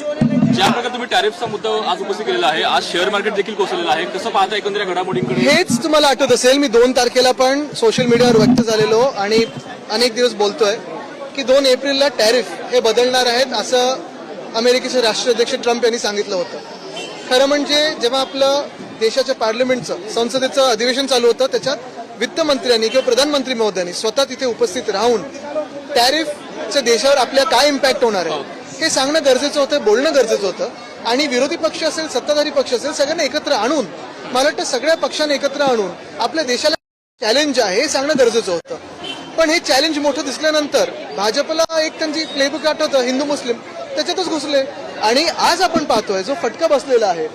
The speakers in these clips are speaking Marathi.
ज्या प्रकारे तुम्ही टॅरिफचा मुद्दा आज उपस्थित केलेला आहे आज शेअर मार्केट देखील कोसळलेलं आहे. कसं पाहता एकंदर घडामोडींकडे? हेच तुम्हाला आठवत असेल मी दोन तारखेला पण सोशल मीडियावर व्यक्त झालेलो आणि अनेक दिवस बोलतोय की दोन एप्रिलला टॅरिफ हे बदलणार आहेत असं अमेरिकेचे राष्ट्राध्यक्ष ट्रम्प यांनी सांगितलं होतं. खरं म्हणजे जेव्हा आपलं देशाच्या पार्लमेंटचं संसदेचं अधिवेशन चालू होतं त्याच्यात वित्तमंत्र्यांनी किंवा प्रधानमंत्री महोदयांनी स्वतः तिथे उपस्थित राहून टॅरिफच्या देशावर आपल्या काय इम्पॅक्ट होणार आहे? हे सांगणं गरजेचं होतं बोलणं गरजेचं होतं. आणि विरोधी पक्ष असेल सत्ताधारी पक्ष असेल सगळ्यांना एकत्र आणून मला वाटतं सगळ्या पक्षांना एकत्र आणून आपल्या देशाला चॅलेंज आहे हे सांगणं गरजेचं होतं. पण हे चॅलेंज मोठं दिसल्यानंतर भाजपला एक त्यांची प्लेबुक आठवतं हिंदू मुस्लिम. त्याच्यातच घुसले. आणि आज आपण पाहतोय जो फटका बसलेला आहे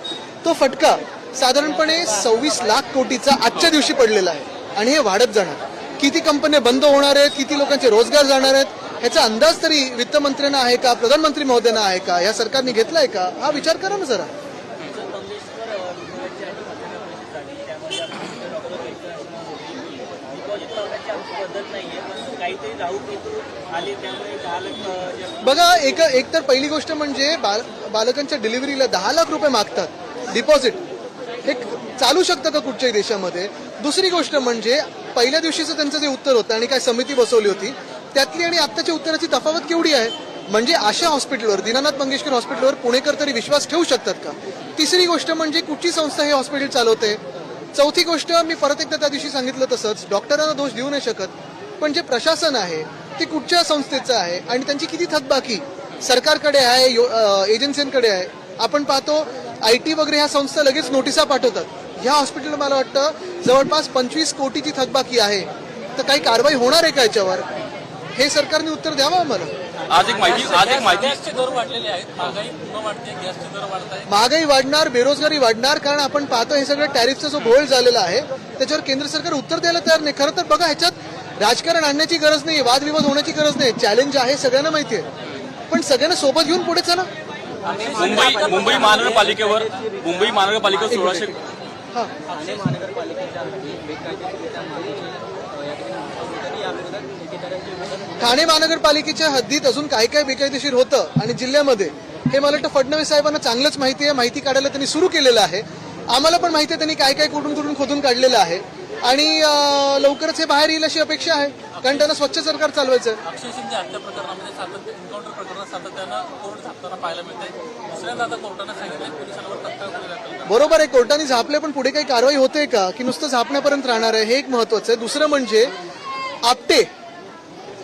तो फटका साधारणपणे सव्वीस लाख कोटीचा आजच्या दिवशी पडलेला आहे. आणि हे वाढत जाणार. किती कंपन्या बंद होणार आहेत किती लोकांचे रोजगार जाणार आहेत याचा अंदाज तरी वित्तमंत्र्यांना आहे का प्रधानमंत्री महोदयांना आहे का या सरकारने घेतलाय का? हा विचार करा ना जरा. बघा एक एक तर पहिली गोष्ट म्हणजे बाल बालकांच्या डिलिव्हरीला दहा लाख रुपये मागतात डिपॉझिट. हे चालू शकतं का कुठच्याही देशामध्ये? दुसरी गोष्ट म्हणजे पहिल्या दिवशीचं त्यांचं जे उत्तर होतं आणि काय समिती बसवली होती त्यातली आणि आत्ताच्या उत्तराची तफावत केवढी आहे? म्हणजे अशा हॉस्पिटलवर दीनानाथ मंगेशकर हॉस्पिटलवर पुणेकर तरी विश्वास ठेवू शकतात का? तिसरी गोष्ट म्हणजे कुठची संस्था हे हॉस्पिटल चालवते? चौथी गोष्ट मी परत एकदा त्या दिवशी सांगितलं तसंच डॉक्टरांना दोष देऊ नाही शकत. पण जे प्रशासन आहे ते कुठच्या संस्थेचं आहे आणि त्यांची किती थकबाकी? सरकारकडे आहे यो- एजन्सींकडे आहे. आपण पाहतो आय टी वगैरे ह्या संस्था लगेच नोटिसा पाठवतात. ह्या हॉस्पिटल मला वाटतं जवळपास पंचवीस कोटीची थकबाकी आहे. तर काही कारवाई होणार आहे का याच्यावर? हे सरकारने उत्तर द्यावं आम्हाला? आज एक माहिती आज एक माहिती गॅसचे दर वाढलेले आहेत. महागाई पुन्हा वाढते गॅसचे दर वाढत आहे महागाई वाढणार बेरोजगारी वाढणार कारण आपण पाहतो हे सगळं टॅरिफचा जो घोळ झालेला आहे त्याच्यावर केंद्र सरकार उत्तर द्यायला तयार नाही. खरं तर बघा ह्याच्यात राजकारण आणण्याची गरज नाही वादविवाद होण्याची गरज नाही. चॅलेंज आहे सगळ्यांना माहिती आहे. पण सगळ्यांना सोबत घेऊन पुढे चला. मुंबई मुंबई महानगरपालिकेवर मुंबई महानगरपालिका सोळाशे ठाणे महानगरपालिकेच्या हद्दीत अजून काय काय बेकायदेशीर होतं आणि जिल्ह्यामध्ये हे मला वाटतं फडणवीस साहेबांना चांगलंच माहिती आहे माहिती काढायला त्यांनी सुरू केलेलं आहे. आम्हाला पण माहिती आहे त्यांनी काय काय कुठून कुठून खोदून काढलेलं आहे. आणि लवकरच हे बाहेर येईल अशी अपेक्षा आहे कारण त्यांना स्वच्छ सरकार चालवायचं आहे. अक्षय शिंदे हत्या प्रकरणामध्ये सातत्य एन्काउंटर प्रकरणात सातत्यानं कोर्ट झापताना पाहायला मिळते दुसऱ्यांदा आता कोर्टानं सांगितलं पोलिसांवर तत्काळ गुन्हे दाखल करा. बरोबर आहे कोर्टाने झापले पण पुढे काही कारवाई होते का? की नुसतं झापण्यापर्यंत राहणार आहे हे एक महत्वाचं आहे. दुसरं म्हणजे आपटे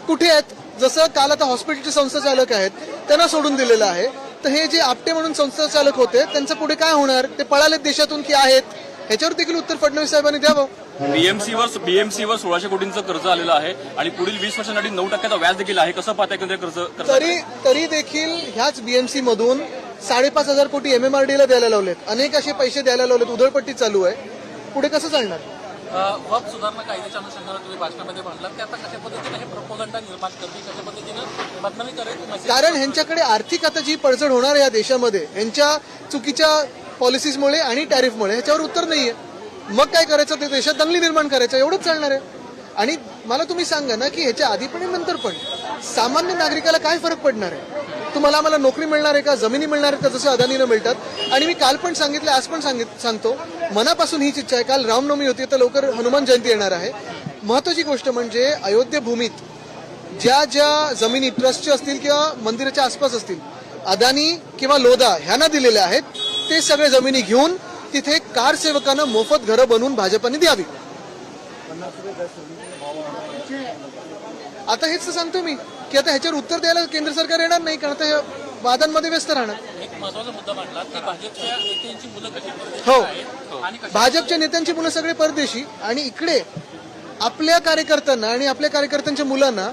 कुठे आहेत? जसं काल आता हॉस्पिटलचे संस्थाचालक आहेत त्यांना सोडून दिलेलं आहे. तर हे जे आपटे म्हणून संस्थाचालक होते त्यांचं पुढे काय होणार? ते पळालेत देशातून की आहेत? ह्याच्यावर देखील उत्तर फडणवीस साहेबांनी द्यावं. बीएमसी वर बीएमसी वर सोळाशे कोटींचं कर्ज आलेलं आहे आणि पुढील वीस वर्षांसाठी नऊ टक्क्याचा व्याज देखील आहे. कसं पाहता कर्ज कर्ज तरी तरी देखील ह्याच बीएमसी मधून साडेपाच हजार कोटी एमएमआरडी ला द्यायला लावलेत. अनेक असे पैसे द्यायला लावलेत. उधळपट्टी चालू आहे. पुढे कसं चालणार? वक सुधारणा कायद्याच्या अनुषंगानं तुम्ही भाषणामध्ये म्हटलं की आता कशा पद्धतीनं हे प्रपोगंडा निर्माण करतील कशा पद्धतीनं बदनामी करेल कारण ह्यांच्याकडे आर्थिक आता जी पडझड होणार आहे या देशामध्ये यांच्या चुकीच्या पॉलिसीजमुळे आणि टॅरिफमुळे ह्याच्यावर उत्तर नाहीये. मग काय करायचं? ते देशात दंगली निर्माण करायचं एवढंच चालणार आहे. आणि मला तुम्ही सांगा ना की ह्याच्या आधी पण नंतर पण सामान्य नागरिकाला काय फरक पडणार आहे? तुम्हाला आम्हाला नोकरी मिळणार आहे का? जमिनी मिळणार आहेत का? जसं अदानीनं मिळतात. आणि मी काल पण सांगितलं आज पण सांगित सांगतो. मनापासून हीच इच्छा आहे. काल रामनवमी होती तर लवकर हनुमान जयंती येणार आहे. महत्वाची गोष्ट म्हणजे अयोध्या भूमीत ज्या ज्या जमिनी ट्रस्टच्या असतील किंवा मंदिराच्या आसपास असतील अदानी किंवा लोधा ह्यांना दिलेल्या आहेत ते सगळे जमिनी घेऊन तिथे कार सेवकांना मोफत घरं बनवून भाजपाने द्यावी. आता हेच तर सांगतो मी. की आता ह्याच्यावर उत्तर द्यायला केंद्र सरकार येणार नाही कारण आता वादांमध्ये व्यस्त राहणार. एक महत्त्वाचा मुद्दा मांडला की भाजपच्या नेत्यांची मुलं कशी परदेशी हो. आहेत आणि कशा भाजपच्या नेत्यांची मुलं सगळे परदेशी आणि इकडे आपल्या कार्यकर्त्यांना आणि आपल्या कार्यकर्त्यांच्या मुलांना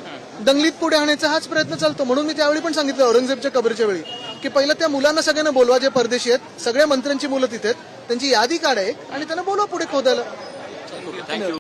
दंगलीत पुढे आणायचा हाच प्रयत्न चालतो. म्हणून मी त्यावेळी पण सांगितलं औरंगजेबच्या कबरीच्या वेळी की पहिलं त्या मुलांना सगळ्यांना बोलवा जे परदेशी आहेत सगळ्या मंत्र्यांची मुलं तिथे आहेत त्यांची यादी काढा एक आणि त्यांना बोलवा पुढे खोदायला. थँक्यू